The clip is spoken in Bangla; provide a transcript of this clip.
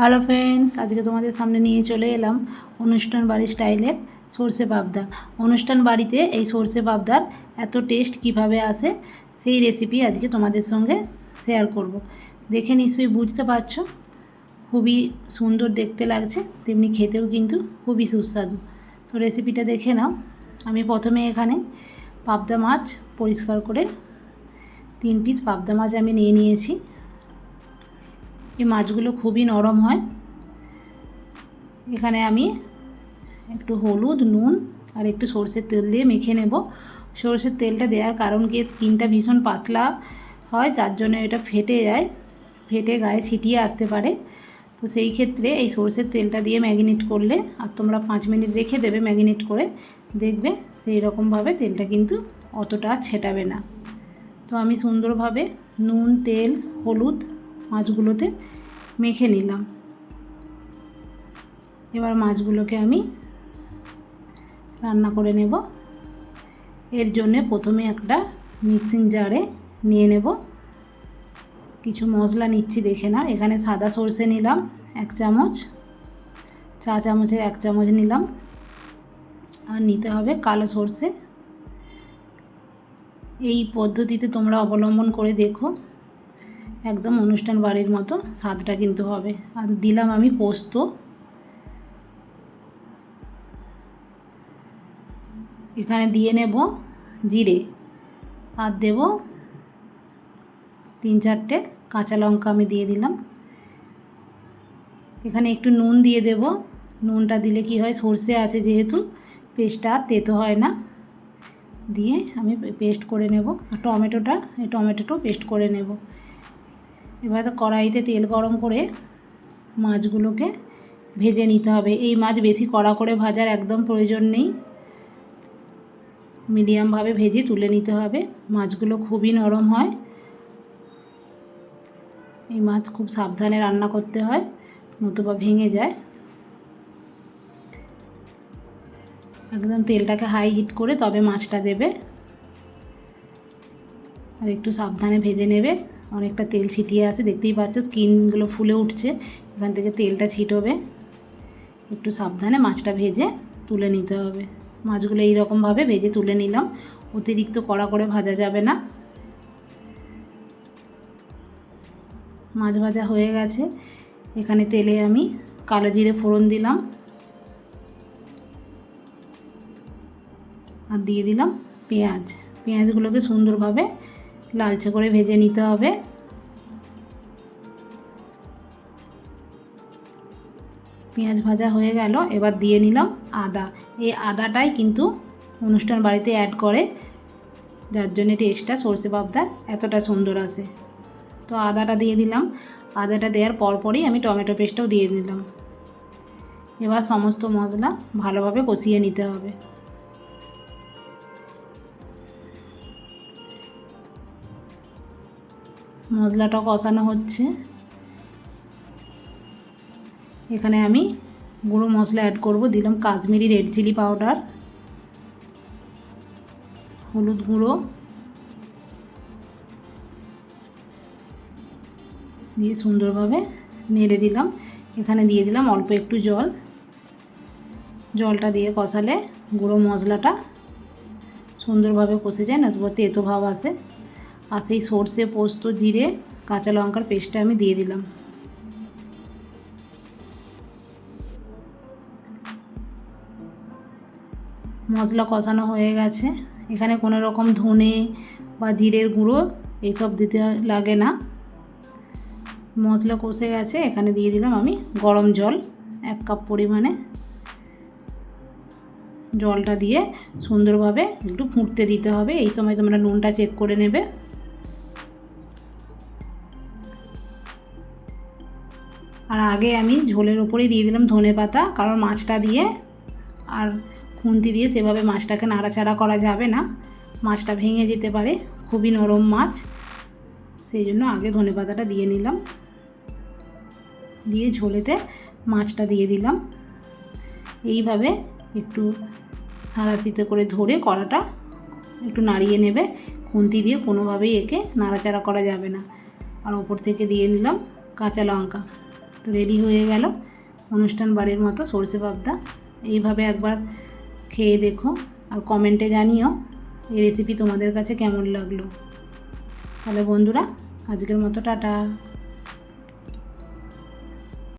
হ্যালো ফ্রেন্ডস আজকে তোমাদের সামনে নিয়ে চলে এলাম অনুষ্ঠান বাড়ির স্টাইলের সর্ষে পাবদা। অনুষ্ঠান বাড়িতে এই সর্ষে পাবদার এত টেস্ট কীভাবে আসে, সেই রেসিপি আজকে তোমাদের সঙ্গে শেয়ার করব। দেখে নিশ্চয়ই বুঝতে পারছ, খুবই সুন্দর দেখতে লাগছে, তেমনি খেতেও কিন্তু খুবই সুস্বাদু। তো রেসিপিটা দেখে নাও। আমি প্রথমে এখানে পাবদা মাছ পরিষ্কার করে তিন পিস পাবদা মাছ আমি নিয়ে নিয়েছি। এই মাছগুলো খুবই নরম হয়। এখানে আমি একটু হলুদ, নুন আর একটু সর্ষের তেল দিয়ে মেখে নেব। সর্ষের তেলটা দেওয়ার কারণ কি, স্কিনটা ভীষণ পাতলা হয়, যার জন্য এটা ফেটে যায়, ফেটে গায়ে ছিটিয়ে আসতে পারে। তো সেই ক্ষেত্রে এই সর্ষের তেলটা দিয়ে ম্যাগিনেট করলে, আর তোমরা পাঁচ মিনিট রেখে দেবে ম্যাগিনেট করে, দেখবে সেই রকমভাবে তেলটা কিন্তু অতটা ছেটাবে না। তো আমি সুন্দরভাবে নুন, তেল, হলুদ মাছগুলোতে মেখে নিলাম। এবার মাছগুলোকে আমি রান্না করে নেব। এর জন্যে প্রথমে একটা মিক্সিং জারে নিয়ে নেব। কিছু মশলা নিচ্ছি দেখে না এখানে সাদা সর্ষে নিলাম এক চামচ, চা চামচের এক চামচ নিলাম। আর নিতে হবে কালো সর্ষে। এই পদ্ধতিতে তোমরা অবলম্বন করে দেখো। একদম অনুষ্ঠান বাড়ির মতো স্বাদটা কিন্তু হবে। আর দিলাম আমি পোস্ত। এখানে দিয়ে নেব জিরে। আর দেব তিন চারটে কাঁচা লঙ্কা আমি দিয়ে দিলাম। এখানে একটু নুন দিয়ে দেব। নুনটা দিলে কি হয়, সর্ষে আছে যেহেতু, পেস্টটা আর তেতো হয় না। দিয়ে আমি পেস্ট করে নেব। আর টমেটোটা, এই টমেটোটাও পেস্ট করে নেব। এবার তো কড়াইতে তেল গরম করে মাছগুলোকে ভেজে নিতে হবে। এই মাছ বেশি কড়া করে ভাজার একদম প্রয়োজন নেই। মিডিয়ামভাবে ভেজে তুলে নিতে হবে। মাছগুলো খুবই নরম হয়। এই মাছ খুব সাবধানে রান্না করতে হয়, নতুবা ভেঙে যায়। একদম তেলটাকে হাই হিট করে তবে মাছটা দেবে। আর একটু সাবধানে ভেজে নেবে। অনেকটা তেল ছিটিয়ে আসে দেখতেই পাচ্ছ স্কিনগুলো ফুলে উঠছে। এখান থেকে তেলটা ছিটবে। একটু সাবধানে মাছটা ভেজে তুলে নিতে হবে। মাছগুলো এইরকমভাবে ভেজে তুলে নিলাম। অতিরিক্ত কড়া করে ভাজা যাবে না। মাছ ভাজা হয়ে গেছে। এখানে তেলে আমি কালো জিরে ফোড়ন দিলাম। আর দিয়ে দিলাম পেঁয়াজ। পেঁয়াজগুলোকে সুন্দরভাবে লালচে করে ভেজে নিতে হবে। পেঁয়াজ ভাজা হয়ে গেল, এবার দিয়ে নিলাম আদা। এই আদাটাই কিন্তু অনুষ্ঠান বাড়িতে অ্যাড করে, যার জন্যে টেস্টটা সর্ষে পাবদার এতটা সুন্দর আসে। তো আদাটা দিয়ে দিলাম। আদাটা দেওয়ার পরপরই আমি টমেটো পেস্টটাও দিয়ে দিলাম। এবার সমস্ত মশলা ভালোভাবে কষিয়ে নিতে হবে। মশলাটা কষানো হচ্ছে। এখানে আমি গুঁড়ো মশলা অ্যাড করব। দিলাম কাশ্মীরি রেড চিলি পাউডার হলুদ গুঁড়ো। দিয়ে সুন্দরভাবে নেড়ে দিলাম। এখানে দিয়ে দিলাম অল্প একটু জল। জলটা দিয়ে কষালে গুঁড়ো মশলাটা সুন্দরভাবে কষে যায় না তেতো ভাব আসে। আর সেই সর্ষে, পোস্ত, জিরে, কাঁচা লঙ্কার পেস্টটা আমি দিয়ে দিলাম। মশলা কষানো হয়ে গেছে। এখানে কোনো রকম ধনে বা জিরের গুঁড়ো এইসব দিতে লাগে না। মশলা কষে গেছে, এখানে দিয়ে দিলাম আমি গরম জল, এক কাপ পরিমাণে। জলটা দিয়ে সুন্দরভাবে একটু ফুটতে দিতে হবে। এই সময় তোমরা নুনটা চেক করে নেবে। আর আগে আমি ঝোলের ওপরেই দিয়ে দিলাম ধনে পাতা, কারণ মাছটা দিয়ে আর খুন্তি দিয়ে সেভাবে মাছটাকে নাড়াচাড়া করা যাবে না। মাছটা ভেঙে যেতে পারে, খুবই নরম মাছ। সেই জন্য আগে ধনে পাতাটা দিয়ে নিলাম। দিয়ে ঝোলেতে মাছটা দিয়ে দিলাম। এইভাবে একটু সাঁড়াশিতে করে ধরে কড়াটা একটু নাড়িয়ে নেবে। খুন্তি দিয়ে কোনোভাবেই একে নাড়াচাড়া করা যাবে না। আর ওপর থেকে দিয়ে নিলাম কাঁচা লঙ্কা। তো রেডি হয়ে গেল অনুষ্ঠান বাড়ির মতো, সর্ষে পাবদা। এইভাবে একবার খেয়ে দেখো আর কমেন্টে জানিও এই রেসিপি তোমাদের কাছে কেমন লাগল। তাহলে বন্ধুরা, আজকের মতো টাটা।